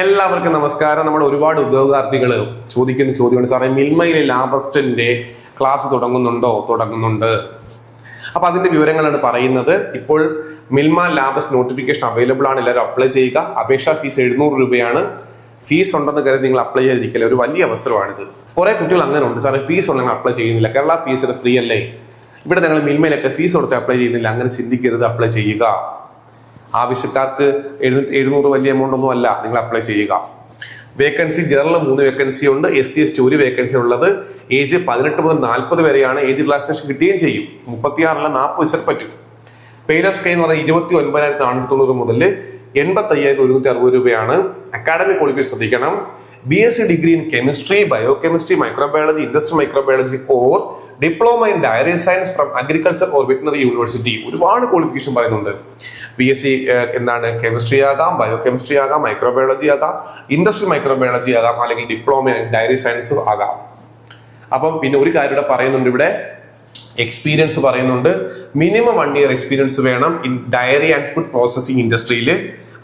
എല്ലാവർക്കും നമസ്കാരം. നമ്മുടെ ഒരുപാട് ഉദ്യോഗാർത്ഥികൾ ചോദിക്കുന്ന ചോദ്യമാണ് സാറേ മിൽമയിലെ ലാബസ്റ്റന്റെ ക്ലാസ് തുടങ്ങുന്നുണ്ടോ? തുടങ്ങുന്നുണ്ട്. അപ്പൊ അതിന്റെ വിവരങ്ങളാണ് പറയുന്നത്. ഇപ്പോൾ മിൽമ ലാബസ് നോട്ടിഫിക്കേഷൻ അവൈലബിൾ ആണ്. എല്ലാവരും അപ്ലൈ ചെയ്യുക. അപേക്ഷാ ഫീസ് എഴുന്നൂറ് രൂപയാണ്. ഫീസ് ഉണ്ടെന്ന് കരുതി നിങ്ങൾ അപ്ലൈ ചെയ്തിരിക്കില്ല? ഒരു വലിയ അവസരമാണിത്. കുറെ കുട്ടികൾ അങ്ങനെ ഉണ്ട്. സാറേ ഫീസ് ഉണ്ടെങ്കിൽ അപ്ലൈ ചെയ്യുന്നില്ല. കേരള ഫീസ് ഫ്രീ അല്ലേ? ഇവിടെ നിങ്ങൾ മിൽമയിലൊക്കെ ഫീസ് കൊടുത്ത് അപ്ലൈ ചെയ്യുന്നില്ല. അങ്ങനെ ചിന്തിക്കരുത്. അപ്ലൈ ചെയ്യുക. ആവശ്യക്കാർക്ക് എഴുന്നൂറ്റി എഴുന്നൂറ് വലിയ എമൗണ്ട് ഒന്നും അല്ല. നിങ്ങൾ അപ്ലൈ ചെയ്യുക. വേക്കൻസി ജനറൽ മൂന്ന് വേക്കൻസി ഉണ്ട്. എസ് സി എസ് ടി ഒരു വേക്കൻസി ഉള്ളത്. ഏജ് പതിനെട്ട് മുതൽ നാൽപ്പത് വരെയാണ്. ഏജ് റിലാക്സേഷൻ കിട്ടുകയും ചെയ്യും. മുപ്പത്തിയാറിലെ നാൽപ്പത് വയസ്സിൽ പറ്റും. പേലസ് പേ എന്ന് പറഞ്ഞാൽ ഇരുപത്തി ഒൻപതിനായിരത്തി നാനൂറ്റി തൊണ്ണൂറ് മുതൽ എൺപത്തി അയ്യായിരത്തി ഒരുന്നൂറ്റി അറുപത് രൂപയാണ്. അക്കാഡമിക് ക്വാളിഫിക്കേഷൻ ശ്രദ്ധിക്കണം. B S C degree in chemistry biochemistry microbiology industry microbiology or diploma in dairy science from agriculture or veterinary university ഒരുപാട് ക്വാളിഫിക്കേഷൻ പറയുന്നുണ്ട്. ബി എസ് സി എന്താണ് കെമിസ്ട്രി ആകാം ബയോ കെമിസ്ട്രി ആകാം മൈക്രോബയോളജി ആകാം ഇൻഡസ്ട്രി മൈക്രോബയോളജി ആകാം അല്ലെങ്കിൽ diploma dairy science ആകാം. അപ്പം പിന്നെ ഒരു കാര്യം ഇവിടെ പറയുന്നുണ്ട് ഇവിടെ. എക്സ്പീരിയൻസ് പറയുന്നുണ്ട്. മിനിമം വൺ ഇയർ എക്സ്പീരിയൻസ് വേണം in dairy and food processing ഇൻഡസ്ട്രിയിൽ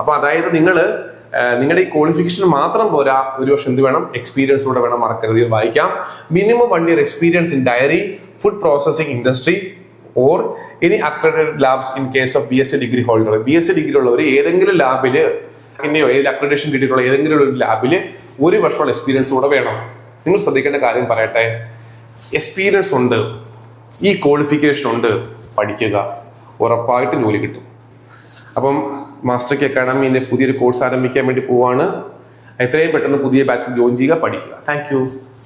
അപ്പൊ അതായത് നിങ്ങൾ നിങ്ങളുടെ ഈ ക്വാളിഫിക്കേഷൻ മാത്രം പോരാ ഒരു വർഷം എന്ത് വേണം? എക്സ്പീരിയൻസ് കൂടെ വേണം മറക്കരുത് വായിക്കാം. Minimum one year experience in dairy food processing industry or ഇനി accredited labs in case of B S C degree holder B S C degree ഉള്ളവർ ഏതെങ്കിലും ലാബിൽ പിന്നെയോ ഏത് അക്രഡിറ്റേഷൻ കിട്ടിയിട്ടുള്ള ഏതെങ്കിലും ഒരു ലാബിൽ ഒരു വർഷമുള്ള എക്സ്പീരിയൻസ് കൂടെ വേണം. നിങ്ങൾ ശ്രദ്ധിക്കേണ്ട കാര്യം പറയട്ടെ. എക്സ്പീരിയൻസ് ഉണ്ട്. ഈ ക്വാളിഫിക്കേഷൻ ഉണ്ട്. പഠിക്കുക. ഉറപ്പായിട്ട് ജോലി കിട്ടും. അപ്പം മാസ്റ്റർക്ക് അക്കാഡമിന്റെ പുതിയൊരു കോഴ്സ് ആരംഭിക്കാൻ വേണ്ടി പോവാണ്. എത്രയും പെട്ടെന്ന് പുതിയ ബാച്ചിൽ ജോയിൻ ചെയ്യുക പഠിക്കുക. താങ്ക്